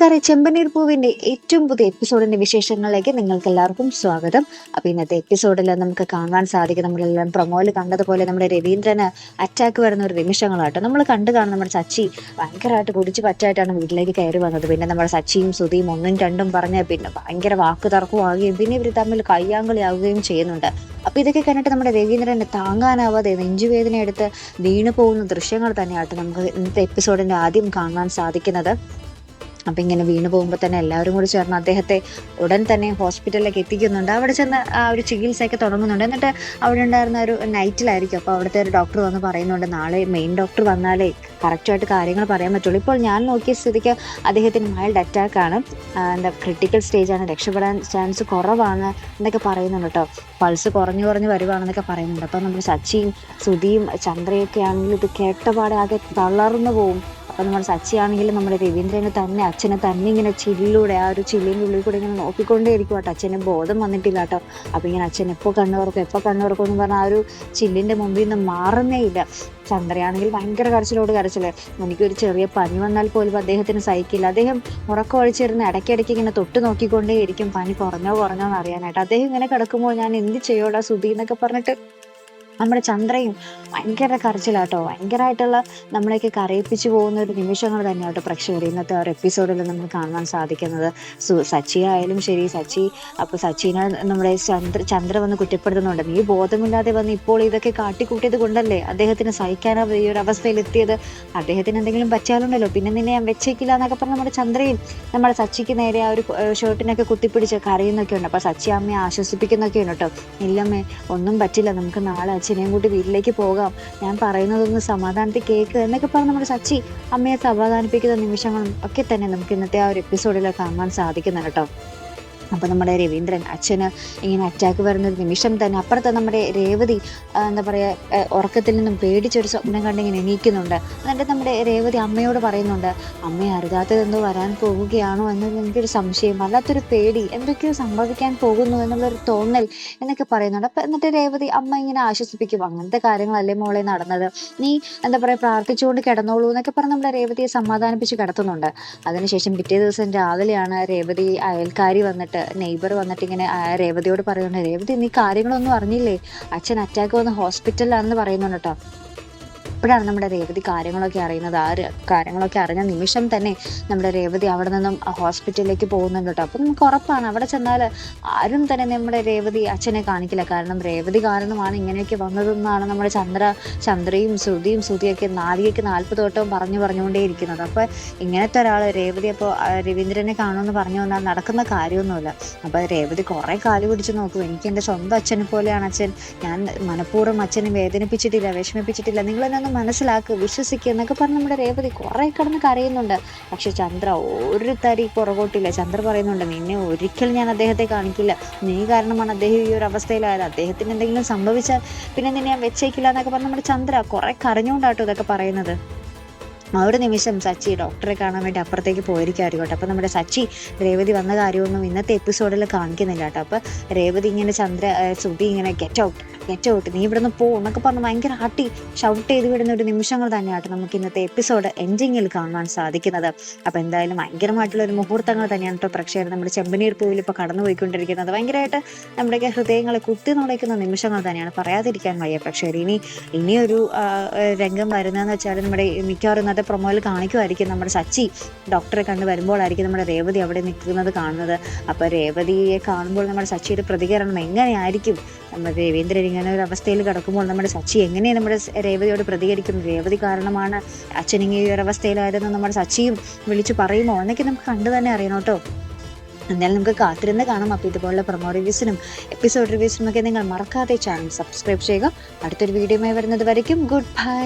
കൂട്ടുകാരെ ചെമ്പനീർ പൂവിന്റെ ഏറ്റവും പുതിയ എപ്പിസോഡിന്റെ വിശേഷങ്ങളിലേക്ക് നിങ്ങൾക്ക് എല്ലാവർക്കും സ്വാഗതം. അപ്പൊ ഇന്നത്തെ എപ്പിസോഡിൽ നമുക്ക് കാണാൻ സാധിക്കും നമ്മളെല്ലാം പ്രൊമോയിൽ കണ്ടതുപോലെ നമ്മുടെ രവീന്ദ്രന് അറ്റാക്ക് വരുന്ന ഒരു നിമിഷങ്ങളാട്ടോ. നമ്മൾ കണ്ടു കാണും നമ്മുടെ സച്ചി ഭയങ്കരമായിട്ട് കുടിച്ച് പറ്റായിട്ടാണ് വീട്ടിലേക്ക് കയറി വന്നത്. പിന്നെ നമ്മുടെ സച്ചിയും സുധിയും ഒന്നും രണ്ടും പറഞ്ഞ് പിന്നെ ഭയങ്കര വാക്ക് തർക്കമാകുകയും പിന്നെ ഇവർ തമ്മിൽ കയ്യാങ്കളിയാവുകയും ചെയ്യുന്നുണ്ട്. അപ്പൊ ഇതൊക്കെ കണ്ടിട്ട് നമ്മുടെ രവീന്ദ്രനെ താങ്ങാനാവാതെ നെഞ്ചുവേദന എടുത്ത് വീണു പോകുന്ന ദൃശ്യങ്ങൾ തന്നെയാട്ടോ നമുക്ക് ഇന്നത്തെ എപ്പിസോഡിന്റെ ആദ്യം കാണാൻ സാധിക്കുന്നത്. അപ്പം ഇങ്ങനെ വീണു പോകുമ്പോൾ തന്നെ എല്ലാവരും കൂടി ചേർന്ന് അദ്ദേഹത്തെ ഉടൻ തന്നെ ഹോസ്പിറ്റലിലേക്ക് എത്തിക്കുന്നുണ്ട്. അവിടെ ചെന്ന് ആ ഒരു ചികിത്സയൊക്കെ തുടങ്ങുന്നുണ്ട്. എന്നിട്ട് അവിടെ ഉണ്ടായിരുന്ന ഒരു നൈറ്റിലായിരിക്കും. അപ്പോൾ അവിടുത്തെ ഒരു ഡോക്ടർ വന്ന് പറയുന്നുണ്ട് നാളെ മെയിൻ ഡോക്ടർ വന്നാലേ കറക്റ്റായിട്ട് കാര്യങ്ങൾ പറയാൻ പറ്റുള്ളൂ. ഇപ്പോൾ ഞാൻ നോക്കിയ സ്ഥിതിക്ക് അദ്ദേഹത്തിന് മൈൽഡ് അറ്റാക്ക് ആണ്. ആ, എന്താ ക്രിട്ടിക്കൽ സ്റ്റേജാണ് രക്ഷപ്പെടാൻ ചാൻസ് കുറവാണ് എന്നൊക്കെ പറയുന്നുണ്ട് കേട്ടോ. പൾസ് കുറഞ്ഞു കുറഞ്ഞു വരുവാണെന്നൊക്കെ പറയുന്നുണ്ട്. അപ്പോൾ നമ്മൾ സച്ചിയും സുധിയും ചന്ദ്രയൊക്കെ ആണെങ്കിൽ ഇത് കേട്ടപാടെ ആകെ തളർന്നു പോകും അപ്പം നമ്മുടെ സച്ചിയാണെങ്കിൽ നമ്മുടെ രവീന്ദ്രനെ തന്നെ അച്ഛനെ തന്നെ ഇങ്ങനെ ചില്ലിലൂടെ ആ ഒരു ചില്ലിന്റെ ഉള്ളിൽ കൂടെ ഇങ്ങനെ നോക്കിക്കൊണ്ടേ ഇരിക്കും കേട്ടോ. അച്ഛന് ബോധം വന്നിട്ടില്ല കേട്ടോ. അപ്പം ഇങ്ങനെ അച്ഛൻ എപ്പോൾ കണ്ണു തുറക്കും എപ്പോൾ കണ്ണു തുറക്കും എന്ന് പറഞ്ഞാൽ ആ ഒരു ചില്ലിന്റെ മുമ്പിൽ നിന്ന് മാറുന്നേ ഇല്ല. ചന്ദ്രയാണെങ്കിൽ ഭയങ്കര കരച്ചിലോട് കരച്ചിൽ. എനിക്കൊരു ചെറിയ പനി വന്നാൽ പോലും അദ്ദേഹത്തിന് സഹിക്കില്ല. അദ്ദേഹം ഉറക്കം ഒഴിച്ചിരുന്ന് ഇടയ്ക്കിടയ്ക്ക് ഇങ്ങനെ തൊട്ട് നോക്കിക്കൊണ്ടേ ഇരിക്കും പനി കുറഞ്ഞോ കുറഞ്ഞോ എന്ന് അറിയാനായിട്ട്. അദ്ദേഹം ഇങ്ങനെ കിടക്കുമ്പോൾ ഞാൻ എന്ത് ചെയ്യോടാ സുധി എന്നൊക്കെ പറഞ്ഞിട്ട് നമ്മുടെ ചന്ദ്രയും ഭയങ്കര കരച്ചിലാട്ടോ. ഭയങ്കരമായിട്ടുള്ള നമ്മളെയൊക്കെ കരയിപ്പിച്ചു പോകുന്ന ഒരു നിമിഷങ്ങൾ തന്നെയാട്ടോ പ്രേക്ഷകർ ഇന്നത്തെ ഒരു എപ്പിസോഡിൽ നമ്മൾ കാണാൻ സാധിക്കുന്നത്. സു സച്ചി ആയാലും ശരി സച്ചി അപ്പോൾ സച്ചിനെ നമ്മുടെ ചന്ദ്ര ചന്ദ്ര വന്ന് കുറ്റപ്പെടുത്തുന്നുണ്ട്. നീ ബോധമില്ലാതെ വന്ന് ഇപ്പോൾ ഇതൊക്കെ കാട്ടിക്കൂട്ടിയത് കൊണ്ടല്ലേ അദ്ദേഹത്തിന് സഹിക്കാനോ ഈ ഒരു അവസ്ഥയിൽ എത്തിയത് അദ്ദേഹത്തിന് എന്തെങ്കിലും പറ്റിയാലുണ്ടല്ലോ. പിന്നെ നിന്നെ ഞാൻ വെച്ചേക്കില്ല എന്നൊക്കെ പറഞ്ഞ് നമ്മുടെ ചന്ദ്രയും നമ്മുടെ സച്ചിക്ക് നേരെ ആ ഒരു ഷർട്ടിനൊക്കെ കുത്തിപ്പിടിച്ച് കരയുന്നൊക്കെ ഉണ്ട് അപ്പോൾ സച്ചി അമ്മയെ ആശ്വസിപ്പിക്കുന്നൊക്കെ ഉണ്ട് കേട്ടോ. ഇല്ലമ്മേ ഒന്നും പറ്റില്ല. നമുക്ക് നാളെ അച്ഛനെയും കൂട്ടി വീട്ടിലേക്ക് പോകാം. ഞാൻ പറയുന്നതൊന്ന് സമാധാനത്തിൽ കേൾക്ക് എന്നൊക്കെ പറഞ്ഞ് നമ്മുടെ സച്ചി അമ്മയെ സമാധാനിപ്പിക്കുന്ന നിമിഷങ്ങളും ഒക്കെ തന്നെ നമുക്ക് ഇന്നത്തെ ആ ഒരു എപ്പിസോഡിൽ കാണാൻ സാധിക്കുന്നുണ്ട് കേട്ടോ. അപ്പോൾ നമ്മുടെ രവീന്ദ്രൻ അച്ഛന് ഇങ്ങനെ അറ്റാക്ക് വരുന്ന നിമിഷം തന്നെ അപ്പുറത്ത് നമ്മുടെ രേവതി എന്താ പറയുക ഉറക്കത്തിൽ നിന്നും പേടിച്ചൊരു സ്വപ്നം കണ്ടിങ്ങനെ എണീക്കുന്നുണ്ട്. എന്നിട്ട് നമ്മുടെ രേവതി അമ്മയോട് പറയുന്നുണ്ട് അമ്മയെ അരുതാത്തത് എന്തോ വരാൻ പോവുകയാണോ എന്ന് എനിക്കൊരു സംശയം വല്ലാത്തൊരു പേടി എന്തൊക്കെയോ സംഭവിക്കാൻ പോകുന്നു എന്നുള്ളൊരു തോന്നൽ എന്നൊക്കെ പറയുന്നുണ്ട്. അപ്പം എന്നിട്ട് രേവതി അമ്മ ഇങ്ങനെ ആശ്വസിപ്പിക്കും അങ്ങനത്തെ കാര്യങ്ങളല്ലേ മോളെ നടന്നത്? നീ എന്താ പറയുക പ്രാർത്ഥിച്ചുകൊണ്ട് കിടന്നോളൂ എന്നൊക്കെ പറഞ്ഞ് നമ്മുടെ രേവതിയെ സമാധാനിപ്പിച്ച് കിടത്തുന്നുണ്ട്. അതിനുശേഷം പിറ്റേ ദിവസം രാവിലെയാണ് രേവതി അയൽക്കാരി വന്നിട്ട് നെയ്ബർ വന്നിട്ട് ഇങ്ങനെ രേവതിയോട് പറയുന്നുണ്ട് രേവതി നീ കാര്യങ്ങളൊന്നും അറിഞ്ഞില്ലേ? അച്ഛൻ അറ്റാക്ക് വന്ന് ഹോസ്പിറ്റലിലാണെന്ന് പറയുന്നുണ്ട് കേട്ടോ അപ്പോഴാണ് നമ്മുടെ രേവതി കാര്യങ്ങളൊക്കെ അറിയുന്നത്. ആ കാര്യങ്ങളൊക്കെ അറിഞ്ഞ നിമിഷം തന്നെ നമ്മുടെ രേവതി അവിടെ നിന്നും ഹോസ്പിറ്റലിലേക്ക് പോകുന്നുണ്ട് കേട്ടോ. അപ്പം നമുക്ക് ഉറപ്പാണ് അവിടെ ചെന്നാൽ ആരും തന്നെ നമ്മുടെ രേവതി അച്ഛനെ കാണിക്കില്ല. കാരണം രേവതി കാരണമാണ് ഇങ്ങനെയൊക്കെ വന്നതെന്നാണ് നമ്മുടെ ചന്ദ്ര ചന്ദ്രയും ശ്രുതിയും ശ്രുതിയൊക്കെ നാലികയ്ക്ക് നാൽപ്പത് വട്ടവും പറഞ്ഞു പറഞ്ഞുകൊണ്ടേ ഇരിക്കുന്നത് അപ്പോൾ ഇങ്ങനത്തെ ഒരാൾ രേവതി അപ്പോൾ രവീന്ദ്രനെ കാണുമെന്ന് പറഞ്ഞു വന്നാൽ നടക്കുന്ന കാര്യമൊന്നുമില്ല. അപ്പോൾ രേവതി കുറേ കാൽ പിടിച്ച് നോക്കും. എനിക്ക് എന്റെ സ്വന്തം അച്ഛനെ പോലെയാണ് അച്ഛൻ. ഞാൻ മനഃപൂർവം അച്ഛനെ വേദനിപ്പിച്ചിട്ടില്ല വിഷമിപ്പിച്ചിട്ടില്ല. നിങ്ങൾ ഒന്ന് മനസ്സിലാക്കുക വിശ്വസിക്കുക എന്നൊക്കെ പറഞ്ഞ് നമ്മുടെ രേവതി കുറേ കിടന്ന് കരയുന്നുണ്ട്. പക്ഷെ ചന്ദ്ര ഒരു തരി പുറകോട്ടില്ല. ചന്ദ്ര പറയുന്നുണ്ട് നിന്നെ ഒരിക്കലും ഞാൻ അദ്ദേഹത്തെ കാണിക്കില്ല. നീ കാരണമാണ് അദ്ദേഹം ഈ ഒരു അവസ്ഥയിലായത്. അദ്ദേഹത്തിന് എന്തെങ്കിലും സംഭവിച്ചാൽ പിന്നെ നിന്നെ ഞാൻ വെച്ചേക്കില്ല എന്നൊക്കെ പറഞ്ഞ് നമ്മുടെ ചന്ദ്ര കുറേ കരഞ്ഞുകൊണ്ടാട്ടോ ഇതൊക്കെ പറയുന്നത്. ആ ഒരു നിമിഷം സച്ചി ഡോക്ടറെ കാണാൻ വേണ്ടി അപ്പുറത്തേക്ക് പോയിരിക്കും കേട്ടോ. അപ്പോൾ നമ്മുടെ സച്ചി രേവതി വന്ന കാര്യമൊന്നും ഇന്നത്തെ എപ്പിസോഡിൽ കാണിക്കുന്നില്ല കേട്ടോ. അപ്പോൾ രേവതി ഇങ്ങനെ ചന്ദ്ര ശ്രുതി ഇങ്ങനെ ഗെറ്റ് ഔട്ട് ഗെറ്റ് ഔട്ട് നീ ഇവിടുന്ന് പോ എന്നൊക്കെ പറഞ്ഞ് ഭയങ്കര ആട്ടി ഷൗട്ട് ചെയ്ത് വിടുന്ന ഒരു നിമിഷങ്ങൾ തന്നെയാട്ടോ നമുക്ക് ഇന്നത്തെ എപ്പിസോഡ് എൻഡിങ്ങിൽ കാണാൻ സാധിക്കുന്നത്. അപ്പോൾ എന്തായാലും ഭയങ്കരമായിട്ടുള്ള ഒരു മുഹൂർത്തങ്ങൾ തന്നെയാണ് കേട്ടോ പ്രേക്ഷകർ നമ്മുടെ ചെമ്പനീർ പൂവിൽ ഇപ്പോൾ കടന്നു പോയിക്കൊണ്ടിരിക്കുന്നത് ഭയങ്കരമായിട്ട് നമ്മുടെയൊക്കെ ഹൃദയങ്ങളെ കുത്തി നുളയ്ക്കുന്ന നിമിഷങ്ങൾ തന്നെയാണ്. പറയാതിരിക്കാൻ വയ്യ പ്രേക്ഷകർ. ഇനി ഇനിയൊരു രംഗം വരുന്നതെന്ന് വെച്ചാൽ നമ്മുടെ മിക്കവാറും ഇന്നത്തെ പ്രൊമോയിൽ കാണിക്കുമായിരിക്കും നമ്മുടെ സച്ചി. ഡോക്ടറെ കണ്ട് വരുമ്പോഴായിരിക്കും നമ്മുടെ രേവതി അവിടെ നിൽക്കുന്നത് കാണുന്നത്. അപ്പോൾ രേവതിയെ കാണുമ്പോൾ നമ്മുടെ സച്ചിയുടെ പ്രതികരണം എങ്ങനെയായിരിക്കും? നമ്മുടെ രവീന്ദ്രൻ ഇങ്ങനെ ഒരു അവസ്ഥയിൽ കിടക്കുമ്പോൾ നമ്മുടെ സച്ചി എങ്ങനെ നമ്മുടെ രേവതിയോട് പ്രതികരിക്കും രേവതി കാരണമാണ് അച്ഛൻ ഇങ്ങനെ ഈ ഒരു അവസ്ഥയിലായിരുന്നു നമ്മുടെ സച്ചിയും വിളിച്ചു പറയുമോ എന്നൊക്കെ നമുക്ക് കണ്ടു തന്നെ അറിയണം കേട്ടോ. എന്തായാലും നമുക്ക് കാത്തിരുന്ന് കാണാം. അപ്പോൾ ഇതുപോലുള്ള പ്രൊമോ റിവ്യൂസിനും എപ്പിസോഡ് റിവ്യൂസിനും ഒക്കെ നിങ്ങൾ മറക്കാതെ ചാനൽ സബ്സ്ക്രൈബ് ചെയ്യുക. അടുത്തൊരു വീഡിയോയുമായി വരുന്നത് വരയ്ക്കും. Good bye